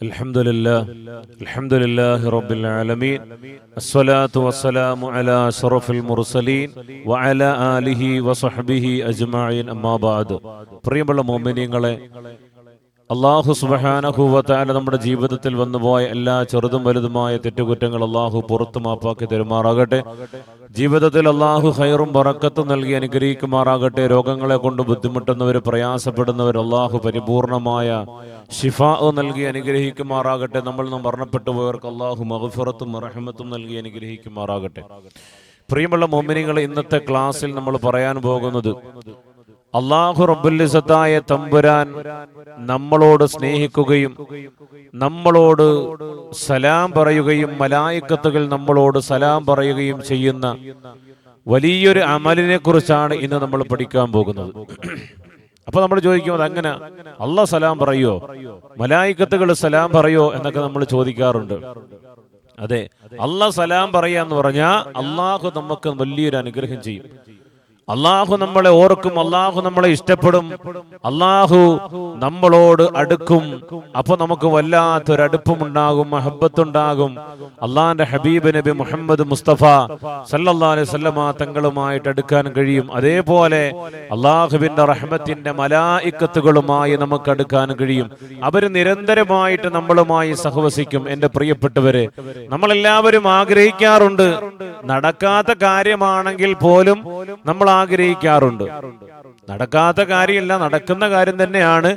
الحمد لله الحمد لله رب العالمين الصلاة والسلام على أشرف المرسلين وعلى آله وصحبه أجمعين أما بعد പ്രിയമുള്ള മോമിനിയങ്ങളെ അള്ളാഹു സുബഹാനഹുവത്താല നമ്മുടെ ജീവിതത്തിൽ വന്നുപോയ എല്ലാ ചെറുതും വലുതുമായ തെറ്റുകുറ്റങ്ങൾ അള്ളാഹു പുറത്തു മാപ്പാക്കി തരുമാറാകട്ടെ. ജീവിതത്തിൽ അള്ളാഹു ഹൈറും പറക്കത്തും നൽകി അനുഗ്രഹിക്കുമാറാകട്ടെ. രോഗങ്ങളെ കൊണ്ട് ബുദ്ധിമുട്ടുന്നവർ പ്രയാസപ്പെടുന്നവർ അള്ളാഹു പരിപൂർണമായ ഷിഫാ നൽകി അനുഗ്രഹിക്കുമാറാകട്ടെ. നമ്മൾ നിന്ന് മരണപ്പെട്ടു പോയവർക്ക് അള്ളാഹു മഹഫുറത്തും റഹമത്തും നൽകി അനുഗ്രഹിക്കുമാറാകട്ടെ. പ്രിയമുള്ള മോമിനികളെ ഇന്നത്തെ ക്ലാസ്സിൽ നമ്മൾ പറയാൻ പോകുന്നത് അള്ളാഹു റബ്ബുല്ലിസത്തായ തമ്പുരാൻ നമ്മളോട് സ്നേഹിക്കുകയും നമ്മളോട് സലാം പറയുകയും മലായിക്കത്തുകൾ നമ്മളോട് സലാം പറയുകയും ചെയ്യുന്ന വലിയൊരു അമലിനെ കുറിച്ചാണ് ഇന്ന് നമ്മൾ പഠിക്കാൻ പോകുന്നത്. അപ്പൊ നമ്മൾ ചോദിക്കും അത് അങ്ങനെ അള്ളാഹ് സലാം പറയോ? മലായിക്കത്തുകൾ സലാം പറയോ? എന്നൊക്കെ നമ്മൾ ചോദിക്കാറുണ്ട്. അതെ അള്ളാഹ് സലാം പറയാന്ന് പറഞ്ഞാൽ അള്ളാഹു നമുക്ക് വലിയൊരു അനുഗ്രഹം ചെയ്യും. അള്ളാഹു നമ്മളെ ഓർക്കും അള്ളാഹു നമ്മളെ ഇഷ്ടപ്പെടും. അള്ളാഹു നമ്മളോട് അടുക്കും. അപ്പൊ നമുക്ക് വല്ലാത്തൊരു അടുപ്പമുണ്ടാകും മഹബത്തുണ്ടാകും. അള്ളാഹിന്റെ ഹബീബ് നബി മുഹമ്മദ് മുസ്തഫ സല്ലല്ലാഹി അലൈഹി തങ്ങളുമായിട്ട് അടുക്കാൻ കഴിയും. അതേപോലെ അള്ളാഹുവിന്റെ റഹ്മത്തിന്റെ മലായിക്കത്തുകളുമായി നമുക്ക് അടുക്കാൻ കഴിയും. അവർ നിരന്തരമായിട്ട് നമ്മളുമായി സഹവസിക്കും. എന്റെ പ്രിയപ്പെട്ടവര് നമ്മളെല്ലാവരും ആഗ്രഹിക്കാറുണ്ട് നടക്കാത്ത കാര്യമാണെങ്കിൽ പോലും നമ്മൾ ആഗ്രഹിക്കാറുണ്ട്. നടക്കാത്ത കാര്യമല്ല നടക്കുന്ന കാര്യം തന്നെയാണ്.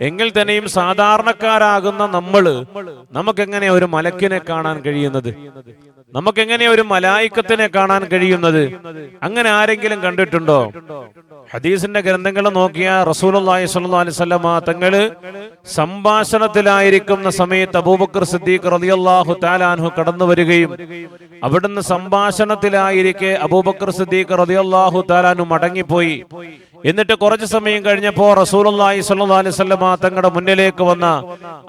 എങ്കിൽ തന്നെയും സാധാരണക്കാരാകുന്ന നമ്മൾ നമുക്കെങ്ങനെ ഒരു മലക്കിനെ കാണാൻ കഴിയുന്നത്? നമുക്കെങ്ങനെ ഒരു മലായിക്കത്തിനെ കാണാൻ കഴിയുന്നത്? അങ്ങനെ ആരെങ്കിലും കണ്ടിട്ടുണ്ടോ? ഹദീസിന്റെ ഗ്രന്ഥങ്ങൾ നോക്കിയ റസൂലി വസല്ലമ തങ്ങൾ സംഭാഷണത്തിലായിരിക്കുന്ന സമയത്ത് അബൂബക്കർ സിദ്ദീഖ് റളിയല്ലാഹു താലാൻഹു കടന്നു വരികയും അവിടുന്ന് സംഭാഷണത്തിലായിരിക്കെ അബൂബക്കർ സിദ്ദീഖ് റളിയല്ലാഹു താലാനും മടങ്ങിപ്പോയി. എന്നിട്ട് കുറച്ചു സമയം കഴിഞ്ഞപ്പോ റസൂലുള്ളാഹി സ്വല്ലല്ലാഹി അലൈഹി വസല്ലമ തങ്ങളുടെ മുന്നിലേക്ക് വന്ന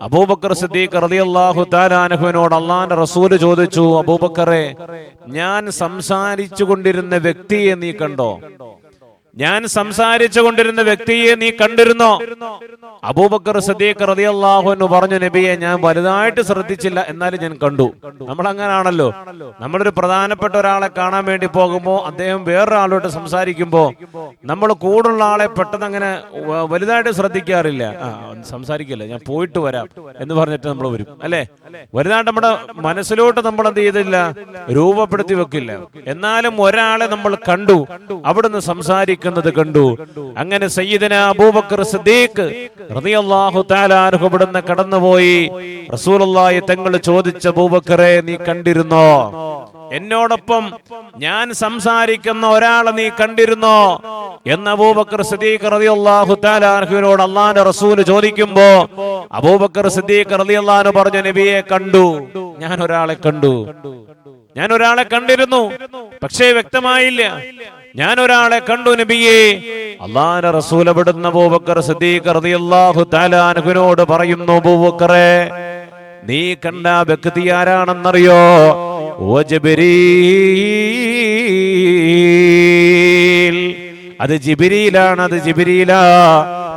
അബൂബക്കർ സിദ്ദീഖ് റളിയല്ലാഹു താലാനഹുവിനോട് അള്ളാന്റെ റസൂൽ ചോദിച്ചു അബൂബക്കറെ ഞാൻ സംസാരിച്ചു കൊണ്ടിരുന്ന വ്യക്തിയെ നീ കണ്ടോ? ഞാൻ സംസാരിച്ചു കൊണ്ടിരുന്ന വ്യക്തിയെ നീ കണ്ടിരുന്നോ? അബൂബക്കർ സദീഖ് റളിയല്ലാഹു എന്ന് പറഞ്ഞു നബിയെ ഞാൻ വലുതായിട്ട് ശ്രദ്ധിച്ചില്ല എന്നാലും ഞാൻ കണ്ടു. നമ്മൾ അങ്ങനാണല്ലോ നമ്മളൊരു പ്രധാനപ്പെട്ട ഒരാളെ കാണാൻ വേണ്ടി പോകുമ്പോൾ അദ്ദേഹം വേറൊരാളോട്ട് സംസാരിക്കുമ്പോൾ നമ്മൾ കൂടുള്ള ആളെ പെട്ടെന്ന് അങ്ങനെ വലുതായിട്ട് ശ്രദ്ധിക്കാറില്ല. സംസാരിക്കില്ല ഞാൻ പോയിട്ട് വരാം എന്ന് പറഞ്ഞിട്ട് നമ്മൾ വരും അല്ലെ? വലുതായിട്ട് നമ്മുടെ മനസ്സിലോട്ട് നമ്മൾ എന്ത് ചെയ്തില്ല രൂപപ്പെടുത്തി വെക്കില്ല. എന്നാലും ഒരാളെ നമ്മൾ കണ്ടു അവിടുന്ന് സംസാരിക്കുന്നത് കണ്ടു. അങ്ങനെ സയ്യിദന അബൂബക്കർ സിദ്ദീഖ് റളിയല്ലാഹു തആല ഇവിടുന്ന് കടന്നുപോയി. റസൂലുള്ളാഹി തങ്ങൾ ചോദിച്ച അബൂബക്കറെ നീ കണ്ടിരുന്നോ? എന്നോടൊപ്പം ഞാൻ സംസാരിക്കുന്ന ഒരാളെ നീ കണ്ടിരുന്നോ? എന്ന് അബൂബക്കർ സിദ്ദീഖ് റളിയല്ലാഹു തആല അൻഹുവിനോട് അള്ളാഹുവിന്റെ റസൂൽ ചോദിക്കുമ്പോൾ അബൂബക്കർ സിദ്ദീഖ് റളിയല്ലാഹു പറഞ്ഞു നബിയെ കണ്ടു. ഞാൻ ഒരാളെ കണ്ടു. ഞാൻ ഒരാളെ കണ്ടിരുന്നു. പക്ഷേ വ്യക്തമായില്ല. ഞാൻ ഒരാളെ കണ്ടു നബിയെ. അള്ളാന്റെ റസൂൽ അവിടുന്ന് അബൂബക്കർ സിദ്ദീഖ് റളിയല്ലാഹു പറയുന്നു അബൂബക്കറെ നീ കണ്ട വ്യക്തി ആരാണെന്നറിയോ? ഓ ജിബ്രീൽ. അത് ജിബിരിയിലാണ് അത് ജിബിരിയിലാ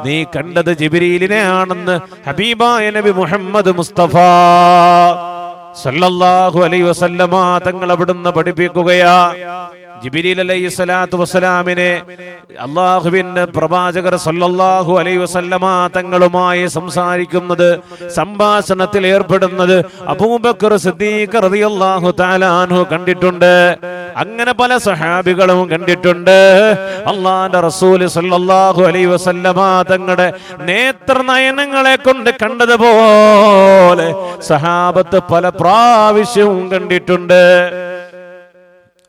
നീ കണ്ടത് ജിബിരിയിലിനെ ആണെന്ന് ഹബീബായ നബി മുഹമ്മദ് മുസ്തഫ സല്ലല്ലാഹു അലൈഹി വസല്ലമ തങ്ങൾ അവിടുന്ന് പഠിപ്പിക്കുകയാ. ജിബിരിൽ അലൈഹി സ്വലാത്തു വസ്സലാമിനെ അള്ളാഹുവിന്റെ പ്രവാചകർ സല്ലല്ലാഹു അലൈഹി വസല്ലമ തങ്ങളുമായി സംസാരിക്കുന്നത് സംഭാഷണത്തിൽ ഏർപ്പെടുന്നത് അബൂബക്കർ സിദ്ദീഖ് റളിയല്ലാഹു തആല അൻഹു കണ്ടിട്ടുണ്ട്. അങ്ങനെ പല സഹാബികളും കണ്ടിട്ടുണ്ട്. അള്ളാന്റെ റസൂൽ സല്ലല്ലാഹു അലൈഹി വസല്ലമ തങ്ങളുടെ നേത്രനയനങ്ങളെ കൊണ്ട് കണ്ടതുപോലെ സഹാബത്ത് പല പ്രാവശ്യവും കണ്ടിട്ടുണ്ട്.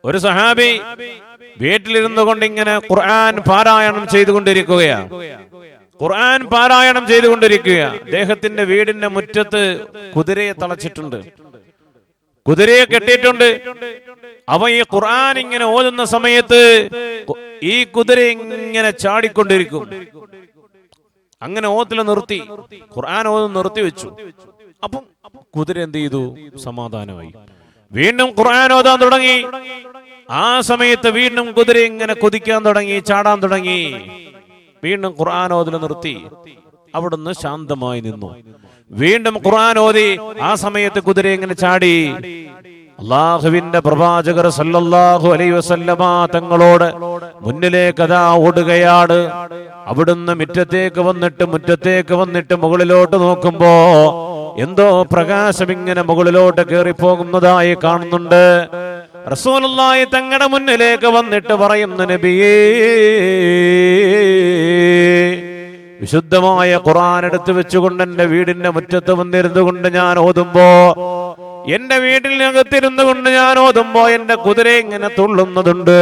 ഒരു സഹാബി വീട്ടിലിരുന്നു കൊണ്ട് ഇങ്ങനെ ഖുർആൻ പാരായണം ചെയ്തുകൊണ്ടിരിക്കുകയാണ് ഖുർആൻ പാരായണം ചെയ്തുകൊണ്ടിരിക്കുക അദ്ദേഹത്തിന്റെ വീടിന്റെ മുറ്റത്ത് കുതിരയെ തളച്ചിട്ടുണ്ട്. കുതിരയെ കെട്ടിയിട്ടുണ്ട്. അവ ഈ ഖുർആൻ ഇങ്ങനെ ഓതുന്ന സമയത്ത് ഈ കുതിര ഇങ്ങനെ ചാടിക്കൊണ്ടിരിക്കും. അങ്ങനെ ഓത്തിൽ നിർത്തി. ഖുർആൻ ഓതും നിർത്തി വെച്ചു. അപ്പം കുതിര എന്ത് ചെയ്തു? സമാധാനമായി. വീണ്ടും ഖുർആൻ ഓതാൻ തുടങ്ങി. ആ സമയത്ത് വീണ്ടും കുതിര ഇങ്ങനെ കുതിക്കാൻ തുടങ്ങി ചാടാൻ തുടങ്ങി. വീണ്ടും ഖുർആൻ ഓതൽ നിർത്തി. അവിടുന്ന് ശാന്തമായി നിന്നു. വീണ്ടും ഖുർആൻ ഓതി. ആ സമയത്ത് കുതിര ഇങ്ങനെ ചാടി. അള്ളാഹുവിന്റെ പ്രവാചകർ സല്ലല്ലാഹു അലൈഹി വസല്ലമ തങ്ങളോട് മുന്നിലേക്ക് ഓടുകയാണ്. അവിടുന്ന് മുറ്റത്തേക്ക് വന്നിട്ട് മുറ്റത്തേക്ക് വന്നിട്ട് മുകളിലോട്ട് നോക്കുമ്പോ എന്തോ പ്രകാശം ഇങ്ങനെ മുകളിലോട്ട് കയറി പോകുന്നതായി കാണുന്നുണ്ട്. റസൂലുള്ളാഹി തങ്ങളുടെ മുന്നിലേക്ക് വന്നിട്ട് പറയുന്ന നബിയേ വിശുദ്ധമായ ഖുർആൻ എടുത്തു വെച്ചുകൊണ്ട് എന്റെ വീടിന്റെ മുറ്റത്ത് വന്നിരുന്നു കൊണ്ട് ഞാൻ ഓതുമ്പോ എന്റെ വീട്ടിനകത്തിരുന്നു കൊണ്ട് ഞാൻ ഓതുമ്പോ എന്റെ കുതിര ഇങ്ങനെ തുള്ളുന്നതുണ്ട്.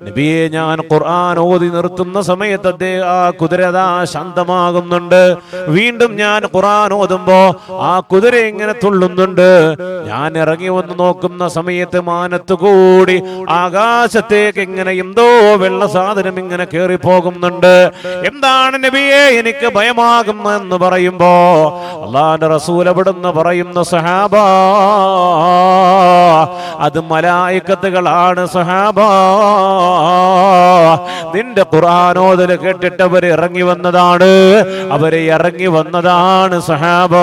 നബിയെ ഞാൻ ഖുർആൻ ഓതി നിർത്തുന്ന സമയത്ത് അദ്ദേഹം ആ കുതിര അതാ ശാന്തമാകുന്നുണ്ട്. വീണ്ടും ഞാൻ ഖുർആൻ ഓതുമ്പോ ആ കുതിര ഇങ്ങനെ തുള്ളുന്നുണ്ട്. ഞാൻ ഇറങ്ങി വന്ന് നോക്കുന്ന സമയത്ത് മാനത്ത് കൂടി ആകാശത്തേക്ക് ഇങ്ങനെ എന്തോ വെള്ള സാധനം ഇങ്ങനെ കേറി പോകുന്നുണ്ട് എന്താണ് നബിയെ എനിക്ക് ഭയമാകുന്നെന്ന് പറയുമ്പോ അള്ളാന്റെ റസൂൽ എവിടുന്ന് പറയുന്ന സഹാബ അത് മലായിക്കത്തുകളാണ് സഹാബ. നിന്റെ ഖുർആാനോദൽ കേട്ടിട്ട് അവർ ഇറങ്ങി വന്നതാണ്. അവർ ഇറങ്ങി വന്നതാണ് സഹാബ.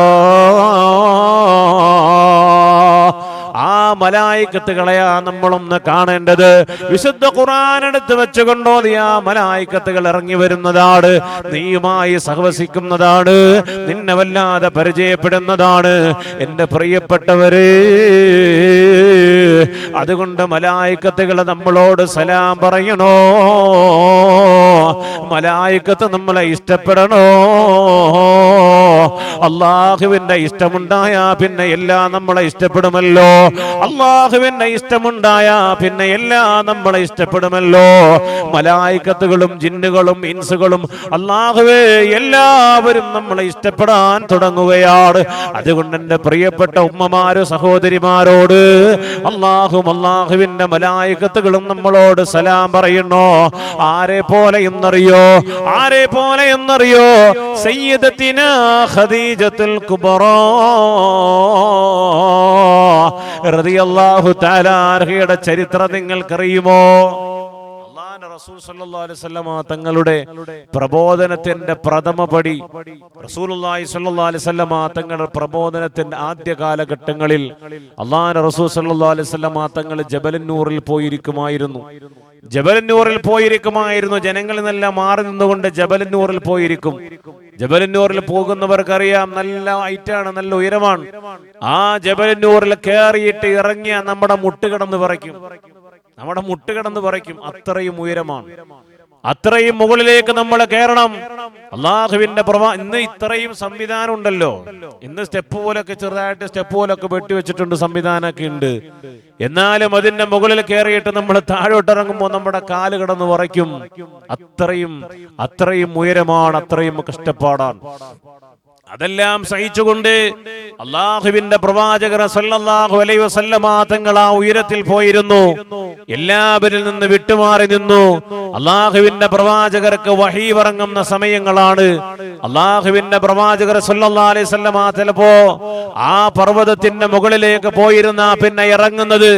ആ മലായിക്കത്തുകളെയാ നമ്മളൊന്ന് കാണേണ്ടത് വിശുദ്ധ ഖുർആൻ എടുത്ത് വെച്ചുകൊണ്ടോതി ആ മലായിക്കത്തുകൾ ഇറങ്ങി വരുന്നതാണ്. നീയുമായി സഹവസിക്കുന്നതാണ്. നിന്നെ വല്ലാതെ പരിചയപ്പെടുന്നതാണ്. എന്റെ പ്രിയപ്പെട്ടവരെ അതുകൊണ്ട് മലായിക്കത്തുകൾ നമ്മളോട് സലാം പറയണോ മലായിക്കത്ത് നമ്മളെ ഇഷ്ടപ്പെടണോ? അള്ളാഹുവിന്റെ ഇഷ്ടമുണ്ടായാ പിന്നെ എല്ലാം നമ്മളെ ഇഷ്ടപ്പെടുമല്ലോ. അള്ളാഹുവിന്റെ ഇഷ്ടമുണ്ടായാ പിന്നെ എല്ലാം നമ്മളെ ഇഷ്ടപ്പെടുമല്ലോ. മലായിക്കത്തുകളും ജിന്നുകളും ഇൻസുകളും അള്ളാഹുവേ എല്ലാവരും നമ്മളെ ഇഷ്ടപ്പെടാൻ തുടങ്ങുകയാണ്. അതുകൊണ്ട് എന്റെ പ്രിയപ്പെട്ട ഉമ്മമാരോ സഹോദരിമാരോട് അള്ളാഹും അള്ളാഹുവിന്റെ മലായിക്കത്തുകളും നമ്മളോട് സലാം പറയുന്നു. ആരെ പോലെ എന്നറിയോ? ആരെ പോലെ എന്നറിയോ? സയ്യിദത്തിന ഖദീജത്തുൽ കുബറോ റളിയല്ലാഹു തആല അൻഹയുടെ ചരിത്രം നിങ്ങൾക്കറിയുമോ? റസൂൽ തങ്ങളുടെ പ്രബോധനത്തിന്റെ പ്രഥമ പടി റസൂലുള്ളാഹി സ്വല്ലല്ലാഹു അലൈഹി വസല്ലമ തങ്ങളുടെ പ്രബോധനത്തിന്റെ ആദ്യ കാലഘട്ടങ്ങളിൽ അള്ളാന്റെ റസൂൽ വസല്ലമ തങ്ങൾ ജബലന്നൂറിൽ പോയിരിക്കുമായിരുന്നു. ജബലന്നൂറിൽ പോയിരിക്കുമായിരുന്നു. ജനങ്ങളിൽ നിന്നെല്ലാം മാറി നിന്നുകൊണ്ട് ജബലന്നൂറിൽ പോയിരിക്കും. ജബലന്നൂറിൽ പോകുന്നവർക്കറിയാം നല്ല ഹൈറ്റാണ് നല്ല ഉയരമാണ്. ആ ജബലന്നൂറിൽ കയറിയിട്ട് ഇറങ്ങിയ നമ്മുടെ മുട്ടുകിടന്ന് വിറയ്ക്കും. നമ്മുടെ മുട്ടുകിടന്ന് പറയ്ക്കും അത്രയും ഉയരമാണ്. അത്രയും മുകളിലേക്ക് നമ്മൾ കയറണം അള്ളാഹുവിന്റെ പ്രവാ ഇന്ന് ഇത്രയും സംവിധാനം ഉണ്ടല്ലോ. ഇന്ന് സ്റ്റെപ്പ് പോലൊക്കെ ചെറുതായിട്ട് സ്റ്റെപ്പ് പോലൊക്കെ വെട്ടിവെച്ചിട്ടുണ്ട് സംവിധാനമൊക്കെ ഉണ്ട്. എന്നാലും അതിന്റെ മുകളിൽ കയറിയിട്ട് നമ്മൾ താഴോട്ടിറങ്ങുമ്പോൾ നമ്മുടെ കാൽ കിടന്ന് പറയ്ക്കും അത്രയും അത്രയും ഉയരമാണ് അത്രയും കഷ്ടപ്പാടാണ്. അതെല്ലാം സഹിച്ചുകൊണ്ട് അള്ളാഹുവിന്റെ പ്രവാചകർ സല്ലല്ലാഹു അലൈഹി വസല്ലമ തങ്ങൾ ആ ഉയരത്തിൽ പോയിരുന്നു. എല്ലാവരിൽ നിന്ന് വിട്ടുമാറി നിന്നു. അള്ളാഹുവിന്റെ പ്രവാചകർക്ക് വഹി ഇറങ്ങുന്ന സമയങ്ങളാണ്. അള്ളാഹുവിന്റെ പ്രവാചകർ സല്ലല്ലാഹു അലൈഹി വസല്ലമ ചിലപ്പോ ആ പർവതത്തിന്റെ മുകളിലേക്ക് പോയിരുന്ന പിന്നെ ഇറങ്ങുന്നത്.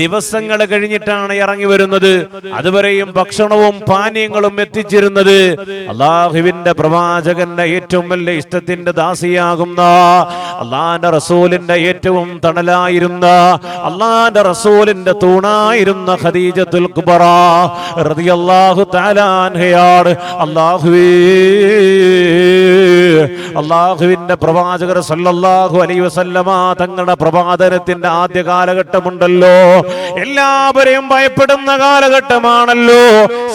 ദിവസങ്ങൾ കഴിഞ്ഞിട്ടാണ് ഇറങ്ങി വരുന്നത്. അതുവരെയും ഭക്ഷണവും പാനീയങ്ങളും എത്തിച്ചിരുന്നത്. അള്ളാഹുവിന്റെ പ്രവാചകന്റെ ഏറ്റവും വലിയ ഇഷ്ടത്തിന്റെ ദാസിയാകുന്ന അള്ളാന്റെ റസൂലിന്റെ ഏറ്റവും തണലായിരുന്ന അള്ളാന്റെ റസൂലിന്റെ തൂണായിരുന്ന ഖദീജത്തുൽ കുബറ റളിയല്ലാഹു തആല അള്ളാഹുവേ അല്ലാഹുവേ അള്ളാഹുവിന്റെ പ്രവാചകർ സല്ലല്ലാഹു അലൈ വസല്ലമ തങ്ങളുടെ പ്രവാചനത്തിന്റെ ആദ്യ കാലഘട്ടമുണ്ടല്ലോ. എല്ലാവരെയും ഭയപ്പെടുന്ന കാലഘട്ടമാണല്ലോ.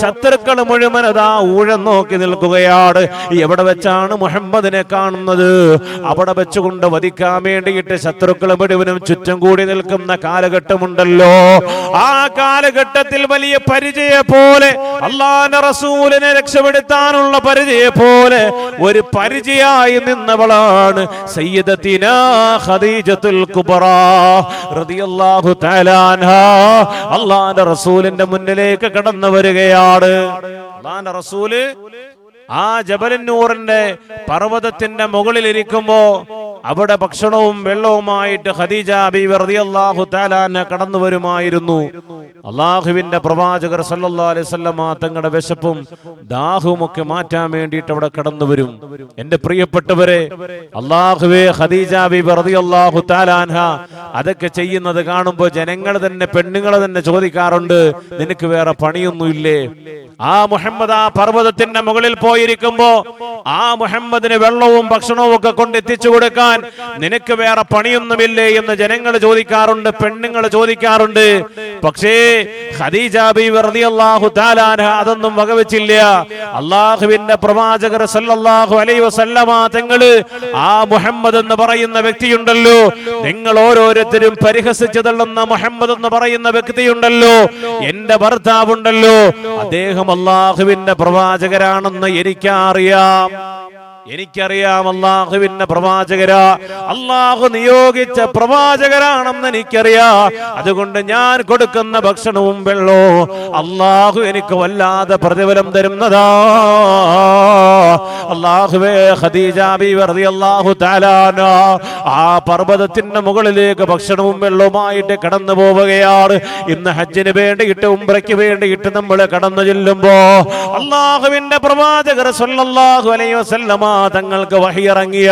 ശത്രുക്കൾ മുഴുവൻ അതാ ഊഴം നോക്കി നിൽക്കുകയാണ്. എവിടെ വെച്ചാണ് മുഹമ്മദിനെ കാണുന്നത്? അവിടെ വെച്ചുകൊണ്ട് വധിക്കാൻ വേണ്ടിയിട്ട് ശത്രുക്കൾ മുഴുവനും ചുറ്റും കൂടി നിൽക്കുന്ന കാലഘട്ടമുണ്ടല്ലോ. ആ കാലഘട്ടത്തിൽ വലിയ പരിചയ പോലെ അള്ളാന്റെ റസൂലിനെ രക്ഷപ്പെടുത്താനുള്ള പരിചയ പോലെ ഒരു പരിചയായി നിന്നവളാണ് സയ്യിദത്തിന ഖദീജത്തുൽ കുബറ റളിയല്ലാഹു തആല അൻഹാ. അല്ലാഹുവിന്റെ റസൂലിന്റെ മുന്നിലേക്ക് കടന്നു വരികയാണ്. അല്ലാഹുവിന്റെ റസൂൽ ആ ജബലന്നൂറിന്റെ പർവതത്തിന്റെ മുകളിൽ ഇരിക്കുമ്പോ അവിടെ ഭക്ഷണവും വെള്ളവുമായിട്ട് ഖദീജ ബീവി റളിയല്ലാഹു തആലാന കടന്നു വരുമായിരുന്നു അള്ളാഹുവിന്റെ പ്രവാചകർ തങ്ങളുടെ വിശപ്പും ദാഹവും ഒക്കെ മാറ്റാൻ വേണ്ടിയിട്ട് അവിടെ കടന്നു വരും എന്റെ പ്രിയപ്പെട്ടവരെ അള്ളാഹുവേ ഖദീജ ബീവി റളിയല്ലാഹു തആലാൻഹ അതൊക്കെ ചെയ്യുന്നത് കാണുമ്പോൾ ജനങ്ങൾ തന്നെ പെണ്ണുങ്ങൾ തന്നെ ചോദിക്കാറുണ്ട് നിനക്ക് വേറെ പണിയൊന്നുമില്ലേ? ആ മുഹമ്മദ് ആ പർവതത്തിന്റെ മുകളിൽ പോയിരിക്കുമ്പോ ആ മുഹമ്മദിന് വെള്ളവും ഭക്ഷണവും ഒക്കെ കൊണ്ട് എത്തിച്ചു കൊടുക്കാൻ നിനക്ക് വേറെ പണിയൊന്നുമില്ലേ എന്ന് ജനങ്ങൾ ചോദിക്കാറുണ്ട് പെണ്ണുങ്ങൾ ചോദിക്കാറുണ്ട്. പക്ഷേ ഖദീജ അതൊന്നും വകവെച്ചില്ല. അള്ളാഹുവിന്റെ പ്രവാചകർ സല്ലല്ലാഹു അലൈഹി വസല്ലമ തങ്ങൾ ആ മുഹമ്മദ് എന്ന് പറയുന്ന വ്യക്തിയുണ്ടല്ലോ. നിങ്ങൾ ഓരോരുത്തരും പരിഹസിച്ചു തള്ളുന്ന മുഹമ്മദ് എന്ന് പറയുന്ന വ്യക്തിയുണ്ടല്ലോ. എന്റെ ഭർത്താവുണ്ടല്ലോ. അദ്ദേഹം അള്ളാഹുവിന്റെ പ്രവാചകരാണെന്ന് എനിക്കറിയാം. എനിക്കറിയാം അള്ളാഹുവിന്റെ പ്രവാചകരാ. അള്ളാഹു നിയോഗിച്ച പ്രവാചകരാണെന്ന് എനിക്കറിയാം. അതുകൊണ്ട് ഞാൻ കൊടുക്കുന്ന ഭക്ഷണവും വെള്ളവും അള്ളാഹു എനിക്ക് വല്ലാതെ പ്രതിഫലം തരുന്നതാ. അള്ളാഹുവേ ഖദീജ ബീവി അള്ളാഹു താലാന ആ പർവതത്തിന്റെ മുകളിലേക്ക് ഭക്ഷണവും വെള്ളവുമായിട്ട് കടന്നു പോവുകയാണ്. ഇന്ന് ഹജ്ജിന് വേണ്ടിയിട്ട് ഉംറയ്ക്ക് വേണ്ടിയിട്ട് നമ്മൾ കടന്നു ചെല്ലുമ്പോ അള്ളാഹുവിന്റെ പ്രവാചകർ സല്ലല്ലാഹു അലൈഹി വസല്ലമ തങ്ങൾക്ക് വഹിയിറങ്ങിയ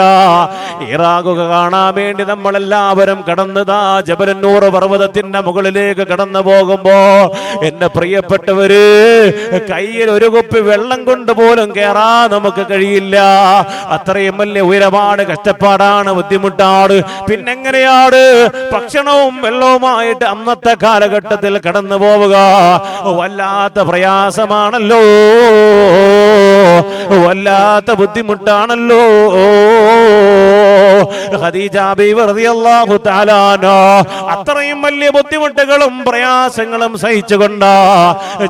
ഇറാഖുക കാണാൻ വേണ്ടി നമ്മൾ എല്ലാവരും കടന്നതാ ജബലന്നൂർ പർവതത്തിന്റെ മുകളിലേക്ക് കടന്നു പോകുമ്പോ എന്റെ പ്രിയപ്പെട്ടവര് കയ്യിൽ ഒരു കുപ്പി വെള്ളം കൊണ്ട് പോലും കേറാൻ നമുക്ക് കഴിയില്ല. അത്രയും വലിയ ഉയരമാണ് കഷ്ടപ്പാടാണ് ബുദ്ധിമുട്ടാണ്. പിന്നെങ്ങനെയാണ്? ഭക്ഷണവും വെള്ളവുമായിട്ട് അന്നത്തെ കാലഘട്ടത്തിൽ കടന്നു പോവുക. വല്ലാത്ത പ്രയാസമാണല്ലോ. വല്ലാത്ത ബുദ്ധിമുട്ടാണല്ലോ. അത്രയും വലിയ ബുദ്ധിമുട്ടുകളും പ്രയാസങ്ങളും സഹിച്ചുകൊണ്ട്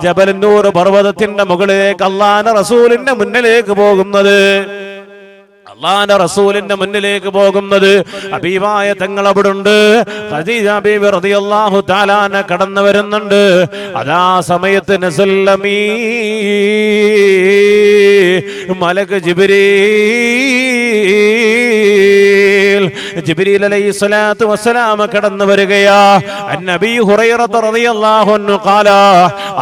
ജബലന്നൂർ പർവതത്തിന്റെ മുകളിലേക്ക് അള്ളാന റസൂലിന്റെ മുന്നിലേക്ക് പോകുന്നത്. അള്ളാന്റെ റസൂലിന്റെ മുന്നിലേക്ക് പോകുന്നത്. അബീബായ തങ്ങൾ അവിടെ ഉണ്ട് ഖദീജ തആലാന കടന്നു വരുന്നുണ്ട്. അതാ സമയത്ത് നസല്ലമീ മലക് ജിബ്രീൽ ജിബ്രീൽ അലൈഹി സ്വലാത്തു വസ്സലാം കടന്നു വരികയാ. അന്നബി ഹുറൈറ റളിയല്ലാഹു അൻഹു ഖാല.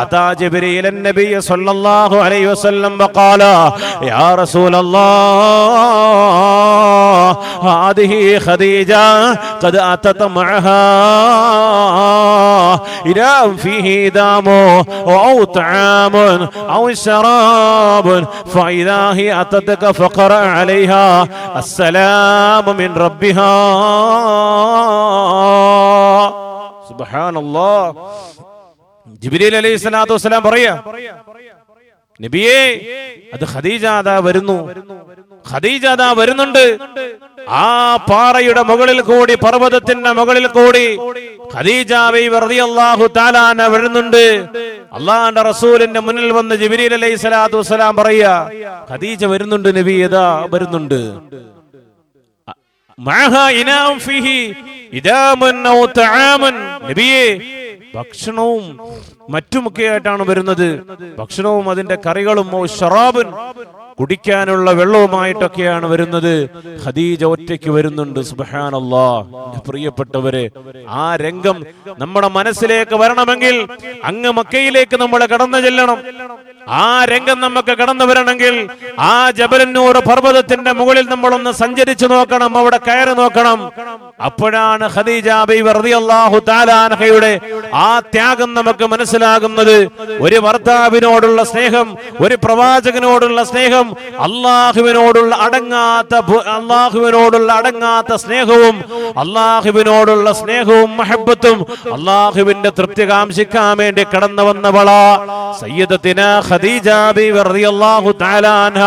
അതാ ജിബ്രീൽ അന്നബി സ്വല്ലല്ലാഹു അലൈഹി വസല്ലം വഖാല യാ റസൂലല്ലാഹ് هذه خديجة قد أتت معها إلى فيه دام أو طعام أو شراب فإذا هي أتتك فقرأ عليها السلام من ربها سبحان الله ജിബിലി അലൈഹി സ്വലാത്തു വസ്സലാം പറയാ നബിയേ അത് ഖദീജാദാ വരുന്നു ഖദീജാദാ വരുന്നുണ്ട്. ആ പാറയുടെ മുകളിൽ കൂടി പർവതത്തിന്റെ മുകളിൽ കൂടി വരുന്നുണ്ട്. അള്ളാന്റെ റസൂലിന്റെ മുന്നിൽ വന്ന് ജബിരി അലൈഹി സ്വലാത്തു വസ്സലാം പറയാ ഖദീജ വരുന്നുണ്ട് നബി ഏതാ വരുന്നുണ്ട്. നബിയേ ഭക്ഷണവും മറ്റുമൊക്കെ ആയിട്ടാണ് വരുന്നത്. ഭക്ഷണവും അതിന്റെ കറികളും ഷറാബുൻ കുടിക്കാനുള്ള വെള്ളവുമായിട്ടൊക്കെയാണ് വരുന്നത്. ഖദീജ ഒറ്റയ്ക്ക് വരുന്നുണ്ട്. സുബാനല്ലാ പ്രിയപ്പെട്ടവരെ ആ രംഗം നമ്മുടെ മനസ്സിലേക്ക് വരണമെങ്കിൽ അങ്ങ് മക്കയിലേക്ക് നമ്മൾ കടന്നു ചെല്ലണം. ആ രംഗം നമുക്ക് കടന്നു വരണമെങ്കിൽ ആ ജബലന്നൂർ പർവതത്തിന്റെ മുകളിൽ നമ്മളൊന്ന് സഞ്ചരിച്ചു നോക്കണം അവിടെ കയറി നോക്കണം. അപ്പോഴാണ് ഖദീജ റളിയല്ലാഹു ആ ത്യാഗം നമുക്ക് മനസ്സിലാകുന്നത്. ഒരു ഭർത്താവിനോടുള്ള സ്നേഹം ഒരു പ്രവാചകനോടുള്ള സ്നേഹം അള്ളാഹുവിനോടുള്ള അടങ്ങാത്ത അള്ളാഹുവിനോടുള്ള അടങ്ങാത്ത സ്നേഹവും അള്ളാഹുവിനോടുള്ള സ്നേഹവും മഹബത്തും അള്ളാഹുവിന്റെ തൃപ്തി കാംക്ഷിക്കാൻ വേണ്ടി കടന്നു വന്നവളാ സയ്യിദത്തിന ഖദീജ ബീവി റളിയല്ലാഹു തആല അൻഹ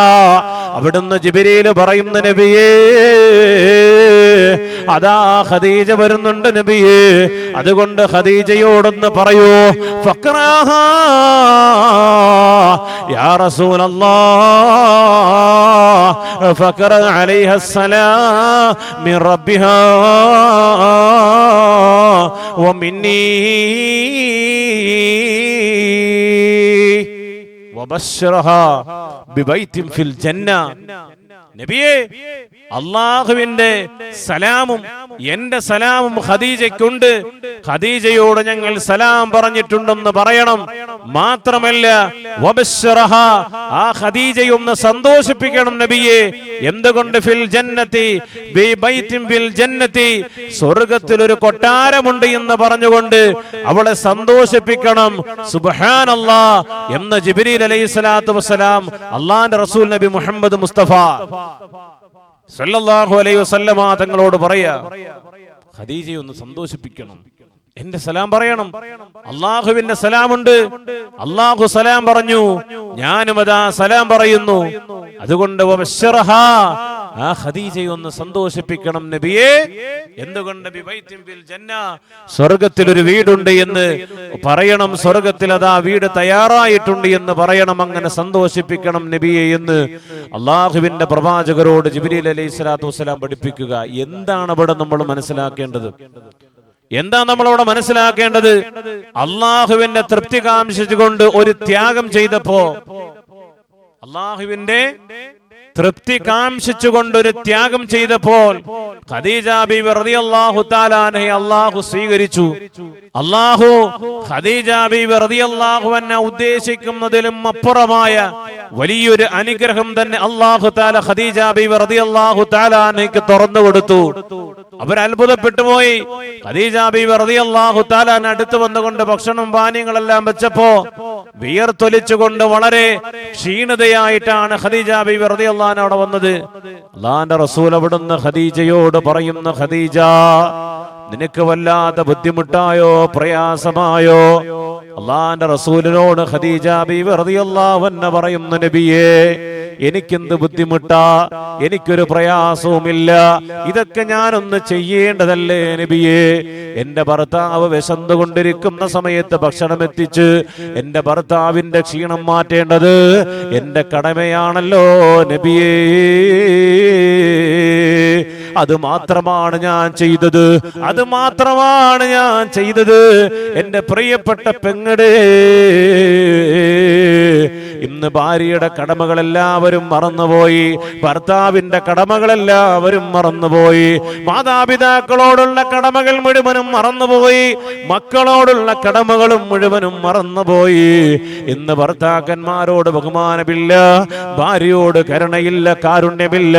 അവിടുന്ന് ജിബ്രീൽ പറയുന്ന നബിയേ അതാ ഖദീജ വരുന്നുണ്ട് നബിയേ അതുകൊണ്ട് ഖദീജയോടൊന്ന് പറയൂ ഫക്രാഹ യാ റസൂലല്ലാഹ് ഫക്ര അലൈഹ السلام من ربها ومني وبشرها ببيت في الجنة. നബിയെ അള്ളാഹുവിന്റെ സലാമും എന്റെ സലാമും ഖദീജയ്ക്കുണ്ട്. ഖദീജയോട് ഞങ്ങൾ സലാം പറഞ്ഞിട്ടുണ്ടെന്ന് പറയണം. മാത്രമല്ല ആ ഖദീജയൊന്ന് സന്തോഷിപ്പിക്കണം നബിയെ. എന്തുകൊണ്ട് ഫിൽ ജന്നത്തി? ഫിൽ ജന്നത്തി. സ്വർഗത്തിൽ ഒരു കൊട്ടാരമുണ്ട് എന്ന് പറഞ്ഞുകൊണ്ട് അവളെ സന്തോഷിപ്പിക്കണം. സുബ്ഹാനല്ലാഹ് എന്ന ജിബ്രീൽ അലൈഹി സ്വലാത്തു വസ്സലാം അള്ളാന്റെ റസൂൽ നബി മുഹമ്മദ് മുസ്തഫ. സല്ലല്ലാഹു അലൈഹി വസല്ലമ തങ്ങളോട് പറയാ ഖദീജയെ ഒന്ന് സന്തോഷിപ്പിക്കണം. എന്റെ സലാം പറയണം. അള്ളാഹുവിന്റെ സലാമുണ്ട്. അള്ളാഹു സലാം പറഞ്ഞു. ഞാനും അതാ സലാം പറയുന്നു. അതുകൊണ്ട് ആ ഖദീജയെ ഒന്ന് സന്തോഷിപ്പിക്കണം നബിയെ. എന്തുകൊണ്ട്? സ്വർഗത്തിൽ ഒരു വീടുണ്ട് എന്ന് പറയണം. സ്വർഗത്തിൽ അതാ വീട് തയ്യാറായിട്ടുണ്ട് എന്ന് പറയണം. അങ്ങനെ സന്തോഷിപ്പിക്കണം നബിയെ എന്ന് അള്ളാഹുവിന്റെ പ്രവാചകരോട് ജിബിലി അലൈഹി സ്വലാത്തു വസ്സലാം പഠിപ്പിക്കുക. എന്താണ് അവിടെ നമ്മൾ മനസ്സിലാക്കേണ്ടത്? എന്താ നമ്മൾ അവിടെ മനസ്സിലാക്കേണ്ടത്? അള്ളാഹുവിന്റെ തൃപ്തി കാംക്ഷിച്ചുകൊണ്ട് ഒരു ത്യാഗം ചെയ്തപ്പോ അള്ളാഹുവിന്റെ തൃപ്തി കാംക്ഷിച്ചുകൊണ്ട് ഒരു ത്യാഗം ചെയ്തപ്പോൾ ഖദീജ റളിയല്ലാഹു അള്ളാഹു സ്വീകരിച്ചു. അള്ളാഹു ഖദീജ ബീവി റളിയല്ലാഹു അൻഹ ഉദ്ദേശിക്കുന്നതിലും അപ്പുറമായ വലിയൊരു അനുഗ്രഹം തന്നെ അള്ളാഹു താല ഖദീജ ബീവി റളിയല്ലാഹു താലാനയ്ക്ക് തുറന്നു കൊടുത്തു. അവർ അത്ഭുതപ്പെട്ടു പോയി. ഖദീജ ബീവി റളിയല്ലാഹു താലാൻ അടുത്ത് വന്നുകൊണ്ട് ഭക്ഷണം പാനീയങ്ങളെല്ലാം വെച്ചപ്പോ വിയർത്തൊലിച്ചുകൊണ്ട് വളരെ ക്ഷീണതയായിട്ടാണ് ഖദീജ ബീവി റളിയല്ലാഹു അൻഹ അവിടെ വന്നത്. അള്ളാന്റെ റസൂൽ അവിടുന്ന് ഖദീജയോട് പറയുന്ന ഖദീജ നിനക്ക് വല്ലാത്ത ബുദ്ധിമുട്ടായോ? പ്രയാസമായോ? അള്ളാന്റെ റസൂലിനോട് ഖദീജ ബി പറയുന്ന പറയുന്നു നബിയേ എനിക്കെന്ത് ബുദ്ധിമുട്ടാ? എനിക്കൊരു പ്രയാസവുമില്ല. ഇതൊക്കെ ഞാനൊന്ന് ചെയ്യേണ്ടതല്ലേ നബിയേ? എന്റെ ഭർത്താവ് വിശന്നുകൊണ്ടിരിക്കുന്ന സമയത്ത് ഭക്ഷണം എത്തിച്ച് എന്റെ ഭർത്താവിന്റെ ക്ഷീണം മാറ്റേണ്ടത് എന്റെ കടമയാണല്ലോ നബിയേ. അത് മാത്രമാണ് ഞാൻ ചെയ്തത്. അത് മാത്രമാണ് ഞാൻ ചെയ്തത്. എന്റെ പ്രിയപ്പെട്ട പെങ്ങടേ ഇന്ന് ഭാര്യയുടെ കടമകളെല്ലാവരും മറന്നുപോയി. ഭർത്താവിന്റെ കടമകളെല്ലാവരും മറന്നുപോയി. മാതാപിതാക്കളോടുള്ള കടമകൾ മുഴുവനും മറന്നുപോയി. മക്കളോടുള്ള കടമകളും മുഴുവനും മറന്നുപോയി. ഇന്ന് ഭർത്താക്കന്മാരോട് ബഹുമാനമില്ല. ഭാര്യയോട് കരുണയില്ല കാരുണ്യമില്ല.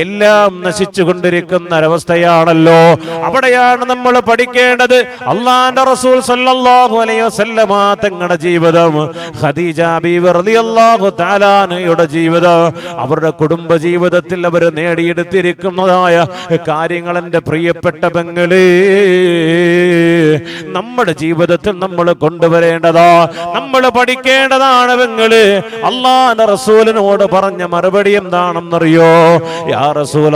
എല്ലാം നശിച്ചു കൊണ്ടിരിക്കുന്ന ഒരവസ്ഥയാണല്ലോ. അവിടെയാണ് നമ്മൾ പഠിക്കേണ്ടത്. അള്ളാന്റെ റസൂൽ സല്ലല്ലാഹു അലൈഹി വസല്ലമ തങ്ങളുടെ ജീവിതം. ഖദീജ ബീവി റളിയല്ലാഹു ജീവിതം അവരുടെ കുടുംബ ജീവിതത്തിൽ അവർ നേടിയെടുത്തിരിക്കുന്നതായ കാര്യങ്ങൾ എന്റെ പ്രിയപ്പെട്ട പെങ്ങളേ. നമ്മുടെ ജീവിതത്തിൽ നമ്മൾ കൊണ്ടുവരേണ്ടതാ നമ്മൾ പഠിക്കേണ്ടതാണ് പെങ്ങൾ. അള്ളാന്റെ റസൂലിനോട് പറഞ്ഞ മറുപടി എന്താണെന്നറിയോ? യാ റസൂൽ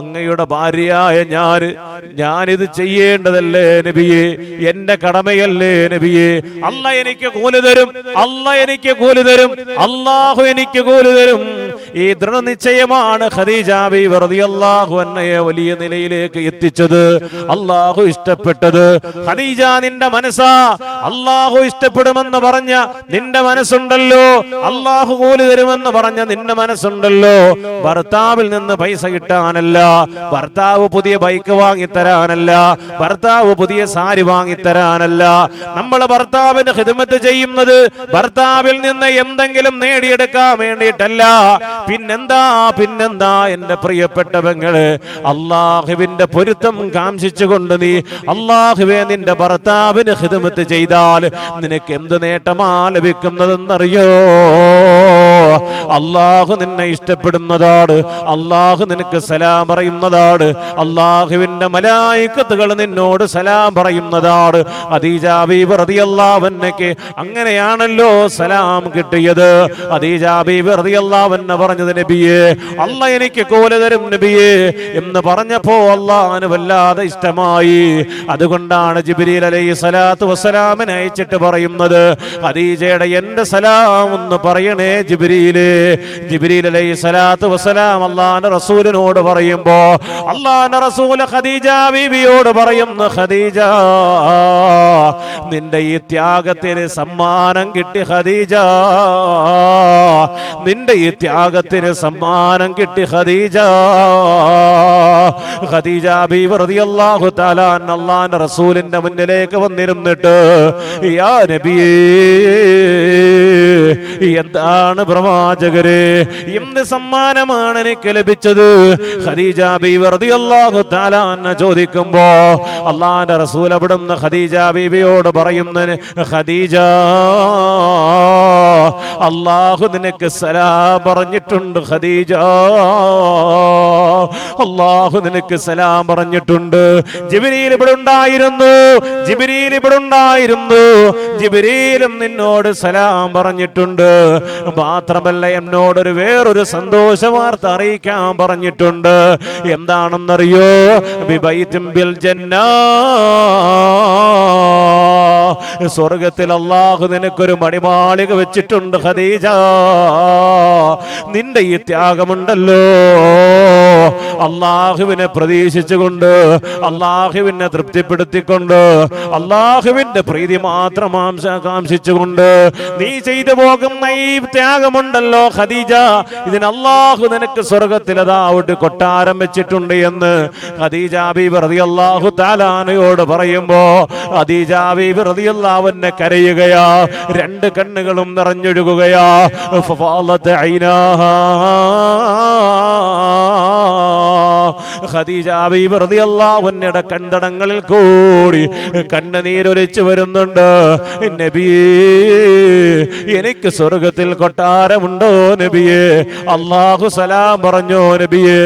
അങ്ങയുടെ ഭാര്യയായ ഞാൻ ഞാനിത് ചെയ്യേണ്ടതല്ലേ നബിയെ? എന്റെ കടമയല്ലേ നബിയെ? അല്ല എനിക്ക് കൂലി തരും അല്ല എനിക്ക് കൂലി തരും അള്ളാഹു എനിക്ക് കൂലി തരും. ഈ ദൃഢനിശ്ചയമാണ് ഖദീജ വലിയ നിലയിലേക്ക് എത്തിച്ചത്. അള്ളാഹു ഇഷ്ടപ്പെട്ടത്. ഖദീജ നിന്റെ മനസ്സാ. അള്ളാഹു ഇഷ്ടപ്പെടുമെന്ന് പറഞ്ഞ നിന്റെ മനസ്സുണ്ടല്ലോ. അള്ളാഹു കൂലി തരുമെന്ന് പറഞ്ഞ നിന്റെ മനസ്സുണ്ടല്ലോ. ഭർത്താവിൽ നിന്ന് പൈസ കിട്ടാനല്ല. ഭർത്താവ് പുതിയ ബൈക്ക് വാങ്ങി തരാനല്ല ഭർത്താവ് പുതിയ സാരി വാങ്ങി തരാനല്ല നമ്മൾ ഭർത്താവിന് ഹിതമത്ത് ചെയ്യുന്നത് ഭർത്താവിൽ നിന്ന് എന്തെങ്കിലും നേടിയെടുക്കാൻ വേണ്ടിയിട്ടല്ല. പിന്നെന്താ പിന്നെന്താ എന്റെ പ്രിയപ്പെട്ട പെങ്ങൾ? അള്ളാഹുവിന്റെ പൊരുത്തം കാംക്ഷിച്ചുകൊണ്ട് നീ അള്ളാഹുവെ നിന്റെ ഭർത്താവിന് ഹിതമത്ത് ചെയ്താൽ നിനക്ക് എന്ത് നേട്ടമാ ലഭിക്കുന്നതെന്നറിയോ? അള്ളാഹു നിന്നെ ഇഷ്ടപ്പെടുന്നതാണ്. അള്ളാഹു നിനക്ക് സലാം പറയുന്നതാണ്. അള്ളാഹുവിന്റെ മലായിക്കത്തുകൾ നിന്നോട് സലാം പറയുന്നതാണ്. അതീജാബീബ് റതിയല്ലാവന്നയ്ക്ക് അങ്ങനെയാണല്ലോ സലാം കിട്ടിയത്. അതീജാബീബ് റതിയല്ലാവന്ന പറഞ്ഞത് നബിയെ അല്ല എനിക്ക് കോല തരും നബിയെ എന്ന് പറഞ്ഞപ്പോ അള്ളാഹന് വല്ലാതെ ഇഷ്ടമായി. അതുകൊണ്ടാണ് ജിബിരിൽ അലൈഹി സലാത്തു വസ്സലാമിനെ അയച്ചിട്ട് പറയുന്നത് ഖദീജയുടെ എന്റെ സലാം എന്ന് പറയണേ ജിബിരിയെ ജിബിരിയിലെ അലൈഹി സ്വലാത്തു വസ്സലാം അള്ളാന്റെ റസൂലിനോട് പറയുമ്പോ അള്ളാന്റെ റസൂൽ ഖദീജ ബീവിയോട് പറയുന്നു ഖദീജ നിന്റെ ഈ ത്യാഗത്തിന് സമ്മാനം കിട്ടി ഖദീജ. നിന്റെ ഈ ത്യാഗത്തിന് സമ്മാനം കിട്ടി ഖദീജ. ഖദീജ ബീവി റളിയല്ലാഹു തആല അള്ളാന്റെ റസൂലിന്റെ മുന്നിലേക്ക് വന്നിരുന്നിട്ട് യാ നബിയേ എന്താണ് പ്രവാചകരെ? എന്ത് സമ്മാനമാണ് എനിക്ക് ലഭിച്ചത്? ഖദീജ ബീവി റളിയല്ലാഹു തആല അന്ന ചോദിക്കുമ്പോ അള്ളാന്റെ റസൂൽ അവിടുന്ന് ഖദീജ ബീവിയോട് പറയുന്നതിന് ഖദീജ അള്ളാഹു നിനക്ക് സലാ പറഞ്ഞിട്ടുണ്ട് ഖദീജ. അള്ളാഹു നിനക്ക് സലാം പറഞ്ഞിട്ടുണ്ട്. ജിബിരിയിൽ ഇവിടെ ഉണ്ടായിരുന്നു ജിബിരിയിൽ ഇവിടെ ഉണ്ടായിരുന്നു. ജിബിരിയിലും നിന്നോട് സലാം പറഞ്ഞിട്ടുണ്ട്. മാത്രമല്ല എന്നോടൊരു വേറൊരു സന്തോഷ വാർത്ത അറിയിക്കാൻ പറഞ്ഞിട്ടുണ്ട്. എന്താണെന്നറിയോ? ബിബൈത്തും ബിൽ ജന്നാ. സ്വർഗത്തിൽ അള്ളാഹു നിനക്കൊരു മണിമാളിക വെച്ചിട്ടുണ്ട് ഖദീജ. നിന്റെ ഈ ത്യാഗമുണ്ടല്ലോ. അള്ളാഹുവിനെ പ്രതീക്ഷിച്ചുകൊണ്ട് അള്ളാഹുവിനെ തൃപ്തിപ്പെടുത്തിക്കൊണ്ട് അള്ളാഹുവിന്റെ പ്രീതി മാത്രം ആംശ- കാംക്ഷിച്ചുകൊണ്ട് നീ ചെയ്തു പോകുന്ന ഈ ത്യാഗമുണ്ടല്ലോ ഖദീജ. ഇതിന് അള്ളാഹു നിനക്ക് സ്വർഗത്തിൽ അതാവട്ട് കൊട്ടാരം വെച്ചിട്ടുണ്ട് എന്ന് ഖദീജ ബീബി റളിയല്ലാഹു താലാനയോട് പറയുമ്പോ ഖദീജ ബീബി റളിയല്ലാഹുവിനെ കരയുകയാ രണ്ട് കണ്ണുകളും നിറഞ്ഞൊഴുകുകയാ. ഫഫാളത്ത് ഖദീജ ബീബി റളിയല്ലാഹുവിന്റെ കണ്ടടങ്ങളിൽ കൂടി കണ്ണുനീരൊലിച്ചു വരുന്നുണ്ട്. നബിയേ എനിക്ക് സ്വർഗത്തിൽ കൊട്ടാരമുണ്ടോ നബിയേ? അള്ളാഹു സലാം പറഞ്ഞോ നബിയേ?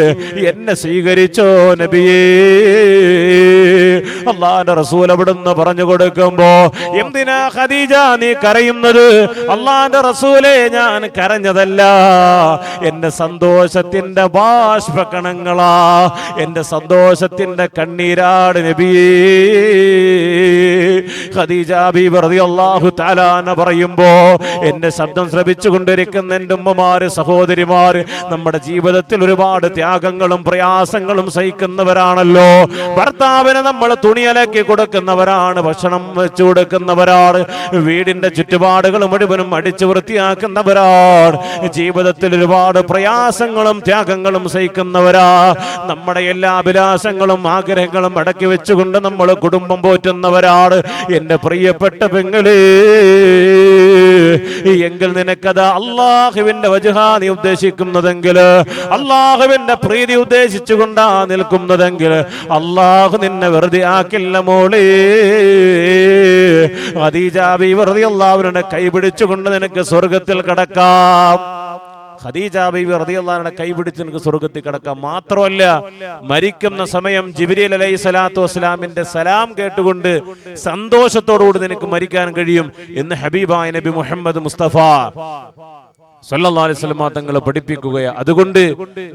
എന്നെ സ്വീകരിച്ചോ നബിയേ? അള്ളാന്റെ റസൂൽ അവിടുന്ന് പറഞ്ഞു കൊടുക്കുമ്പോ എന്തിനാ ഖദീജ നീ കരയുന്നത്? അള്ളാന്റെ റസൂലെ ഞാൻ കരഞ്ഞതല്ല. എന്റെ സന്തോഷത്തിന്റെ ബാഷ്പകണങ്ങളാ. എന്റെ സന്തോഷത്തിന്റെ കണ്ണീരാട് ഖദീജ എന്ന് പറയുമ്പോ എന്റെ ശബ്ദം ശ്രവിച്ചുകൊണ്ടിരിക്കുന്ന എന്റെ ഉമ്മമാര് സഹോദരിമാര് നമ്മുടെ ജീവിതത്തിൽ ഒരുപാട് ത്യാഗങ്ങളും പ്രയാസങ്ങളും സഹിക്കുന്നവരാണല്ലോ. ഭർത്താവിനെ നമ്മൾ തുണിയലക്കി കൊടുക്കുന്നവരാണ് ഭക്ഷണം വെച്ചു കൊടുക്കുന്നവരാണ് വീടിന്റെ ചുറ്റുപാടുകൾ മുഴുവനും അടിച്ചു വൃത്തിയാക്കുന്നവരാണ് ജീവിതത്തിൽ ഒരുപാട് പ്രയാസങ്ങളും ത്യാഗങ്ങളും സഹിക്കുന്നവരാ. നമ്മുടെ എല്ലാ അഭിലാഷങ്ങളും ആഗ്രഹങ്ങളും അടക്കി വെച്ചുകൊണ്ട് നമ്മൾ കുടുംബം പോറ്റുന്നവരാണ്. എന്റെ പ്രിയപ്പെട്ട പെങ്ങളേ എങ്കിൽ നിനക്കത് അള്ളാഹുവിന്റെ വജുഹാ നീ ഉദ്ദേശിക്കുന്നതെങ്കിൽ അള്ളാഹുവിന്റെ പ്രീതി ഉദ്ദേശിച്ചുകൊണ്ടാ നിൽക്കുന്നതെങ്കിൽ അള്ളാഹു നിന്നെ വെറുതെ ആക്കില്ല മോളേ. അതീജാബി വെറുതെ അള്ളാഹുവിനെ കൈപിടിച്ചുകൊണ്ട് നിനക്ക് സ്വർഗത്തിൽ കടക്കാം. ഖദീജ ബീവി റളിയല്ലാഹുവിനെ കൈപിടിച്ച് നിനക്ക് സ്വർഗത്തിൽ കിടക്കാം. മാത്രമല്ല മരിക്കുന്ന സമയം ജിബ്രീൽ അലൈഹി സ്വലാത്തു വസ്സലാമിന്റെ സലാം കേട്ടുകൊണ്ട് സന്തോഷത്തോടുകൂടി നിനക്ക് മരിക്കാൻ കഴിയും എന്ന് ഹബീബായ നബി മുഹമ്മദ് മുസ്തഫ. സല്ലല്ലാഹു അലൈഹി വസല്ലമ തങ്ങളെ പഠിപ്പിക്കുകയാ. അതുകൊണ്ട്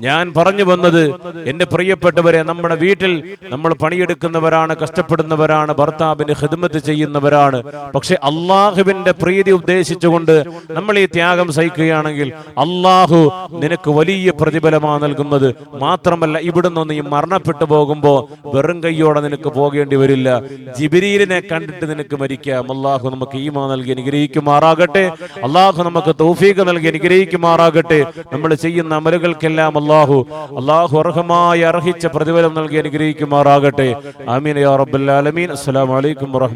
ഞാൻ പറഞ്ഞു വന്നത് എന്റെ പ്രിയപ്പെട്ടവരെ നമ്മുടെ വീട്ടിൽ നമ്മൾ പണിയെടുക്കുന്നവരാണ് കഷ്ടപ്പെടുന്നവരാണ് ഭർത്താവിന് ഹിദ്മത്ത് ചെയ്യുന്നവരാണ്. പക്ഷെ അള്ളാഹുവിന്റെ പ്രീതി ഉദ്ദേശിച്ചുകൊണ്ട് നമ്മൾ ഈ ത്യാഗം സഹിക്കുകയാണെങ്കിൽ അള്ളാഹു നിനക്ക് വലിയ പ്രതിഫലമാണ് നൽകുന്നത്. മാത്രമല്ല ഇവിടുന്ന് നീ മരണപ്പെട്ടു പോകുമ്പോൾ വെറും കയ്യോടെ നിനക്ക് പോകേണ്ടി വരില്ല. ജിബിരീലിനെ കണ്ടിട്ട് നിനക്ക് മരിക്കാം. അള്ളാഹു നമുക്ക് ഈമാ നൽകി അനുഗ്രഹിക്കുമാറാകട്ടെ. അള്ളാഹു നമുക്ക് തൗഫീഖ് നൽകി അനുഗ്രഹിക്കുമാറാകട്ടെ. നമ്മൾ ചെയ്യുന്ന അമലുകൾക്കെല്ലാം അള്ളാഹു അള്ളാഹു അർഹമായി അർഹിച്ച പ്രതിഫലം നൽകി അനുഗ്രഹിക്കുമാറാകട്ടെ. ആമീൻ യാ വലൈക്കും